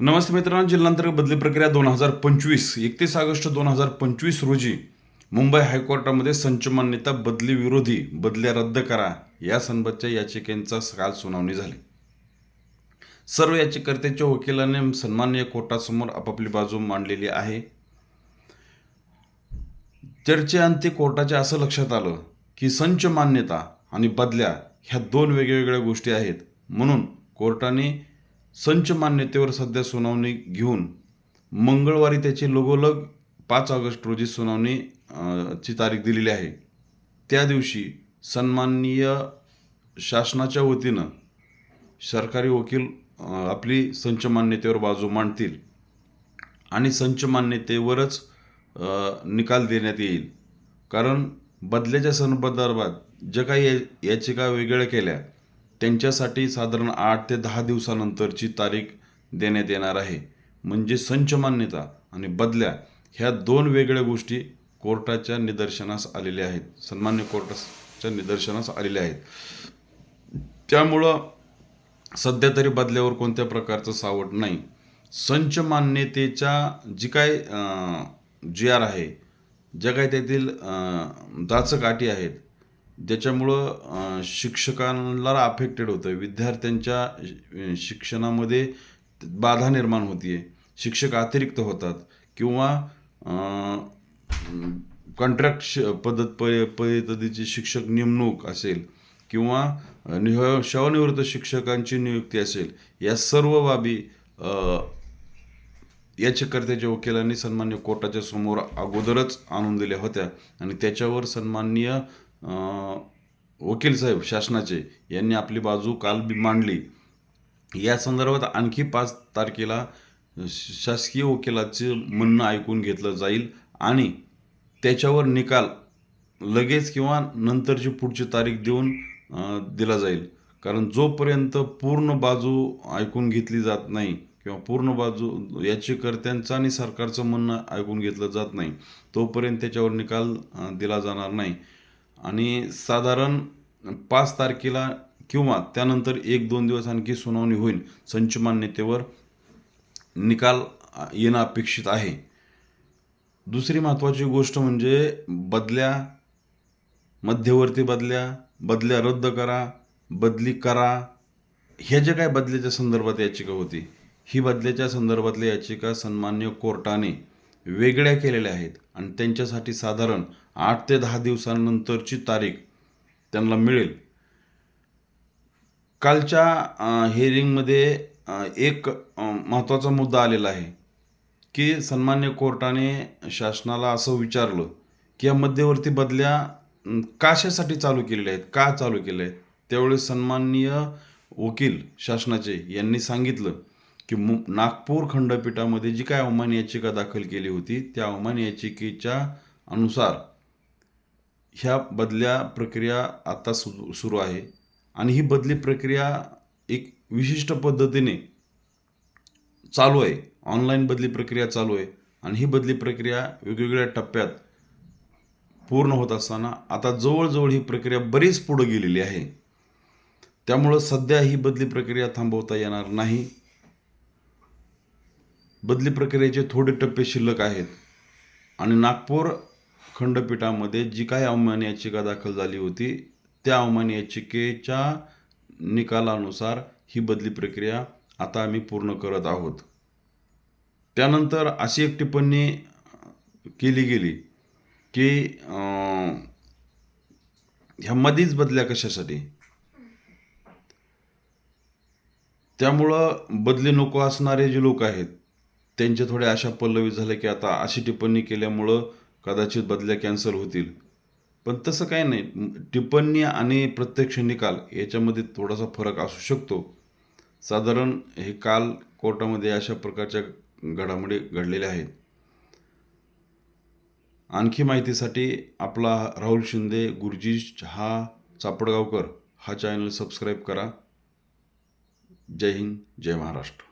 नमस्ते मित्रांनो जिल्हांतर्गत बदली प्रक्रिया दोन हजार पंचवीस एकतीस ऑगस्ट दोन हजार पंचवीस रोजी मुंबई हायकोर्टामध्ये संच मान्यता बदली विरोधी बदल्या रद्द करा या संबंधच्या याचिकेंचा काल सुनावणी झाली. सर्व याचिकर्त्याच्या वकिलाने सन्मान्य कोर्टासमोर आपापली बाजू मांडलेली आहे. चर्चेअंती कोर्टाच्या असं लक्षात आलं की संच मान्यता आणि बदल्या ह्या दोन वेगवेगळ्या गोष्टी आहेत. म्हणून कोर्टाने संच मान्यतेवर सध्या सुनावणी घेऊन मंगळवारी त्याची लगोलग पाच ऑगस्ट रोजी सुनावणी ची तारीख दिलेली आहे. त्या दिवशी सन्माननीय शासनाच्या वतीनं सरकारी वकील आपली संच मान्यतेवर बाजू मांडतील आणि संच मान्यतेवरच निकाल देण्यात येईल. कारण बदल्याच्या संदर्भात जे काही या- याचिका वेगळ्या केल्या त्यांच्यासाठी साधारण आठ ते दहा दिवसानंतरची तारीख देण्यात येणार आहे. म्हणजे संच मान्यता आणि बदल्या ह्या दोन वेगळ्या गोष्टी कोर्टाच्या निदर्शनास आलेल्या आहेत. सन्मान्य कोर्टाच्या निदर्शनास आलेल्या आहेत. त्यामुळं सध्या तरी बदल्यावर कोणत्या प्रकारचं सावट नाही. संच मान्यतेच्या जी काय जी आर आहे ज्या काही त्यातील दाचक अटी आहेत ज्याच्यामुळं शिक्षकांला शिक्षकांना अफेक्टेड होतं विद्यार्थ्यांच्या शिक्षणामध्ये बाधा निर्माण होतीये. शिक्षक अतिरिक्त होतात किंवा कॉन्ट्रॅक्ट श पद्धत प पद्धतीची शिक्षक नेमणूक असेल किंवा निह शवनिवृत्त शिक्षकांची नियुक्ती असेल या सर्व बाबी याचकर्त्याच्या वकिलांनी सन्मान्य कोर्टाच्या समोर अगोदरच आणून दिल्या होत्या. आणि त्याच्यावर सन्माननीय वकील साहेब शासनाचे यांनी आपली बाजू काल बी मांडली. या संदर्भात आणखी पाच तारखेला शासकीय वकिलाचे म्हणणं ऐकून घेतलं जाईल आणि त्याच्यावर निकाल लगेच किंवा नंतरची पुढची तारीख देऊन दिला जाईल. कारण जोपर्यंत पूर्ण बाजू ऐकून घेतली जात नाही किंवा पूर्ण बाजू याचिकर्त्यांचं आणि सरकारचं म्हणणं ऐकून घेतलं जात नाही तोपर्यंत त्याच्यावर निकाल दिला जाणार नाही. आणि साधारण पाच तारखेला किंवा त्यानंतर एक दोन दिवस आणखी सुनावणी होईल. संच मान्यतेवर निकाल येणं अपेक्षित आहे. दुसरी महत्त्वाची गोष्ट म्हणजे बदल्या मध्यवर्ती बदल्या बदल्या रद्द करा बदली करा. ह्या ज्या काय बदल्याच्या संदर्भात याचिका होती ही बदल्याच्या संदर्भातल्या याचिका सन्मान्य कोर्टाने वेगळ्या केलेल्या आहेत. आणि त्यांच्यासाठी साधारण आठ ते दहा दिवसानंतरची तारीख त्यांना मिळेल. कालच्या हिअरिंगमध्ये एक महत्त्वाचा मुद्दा आलेला आहे की सन्मान्य कोर्टाने शासनाला असं विचारलं की या मध्यवर्ती बदल्या काशासाठी कशासाठी चालू केलेल्या आहेत का चालू केल्या आहेत? त्यावेळेस सन्माननीय वकील शासनाचे यांनी सांगितलं की मु नागपूर खंडपीठामध्ये जी काय अवमान याचिका दाखल केली होती त्या अवमान याचिकेच्या अनुसार ह्या बदल्या प्रक्रिया आता सु सुरू आहे. आणि ही बदली प्रक्रिया एक विशिष्ट पद्धतीने चालू आहे. ऑनलाईन बदली प्रक्रिया चालू आहे. आणि ही बदली प्रक्रिया वेगवेगळ्या टप्प्यात पूर्ण होत असताना आता जवळजवळ ही प्रक्रिया बरीच पुढं गेलेली आहे. त्यामुळं सध्या ही बदली प्रक्रिया थांबवता येणार नाही. बदली प्रक्रियेचे थोडे टप्पे शिल्लक आहेत. आणि नागपूर खंडपीठामध्ये जी काही अवमान याचिका दाखल झाली होती त्या अवमान याचिकेच्या निकालानुसार ही बदली प्रक्रिया आता आम्ही पूर्ण करत आहोत. त्यानंतर अशी एक टिप्पणी केली गेली की ह्या मधीच बदल्या कशासाठी? त्यामुळं बदली नको असणारे जे लोक आहेत त्यांच्या थोड्या आशा पल्लवी झाल्या की आता अशी टिप्पणी केल्यामुळं कदाचित बदल्या कॅन्सल होतील. पण तसं काही नाही. टिप्पणी आणि प्रत्यक्ष निकाल याच्यामध्ये थोडासा फरक असू शकतो. साधारण हे काल कोर्टामध्ये अशा प्रकारच्या घडामोडी घडलेल्या आहेत. आणखी माहितीसाठी आपला राहुल शिंदे गुरुजी हा चापडगावकर हा चॅनल सबस्क्राईब करा. जय हिंद जय महाराष्ट्र.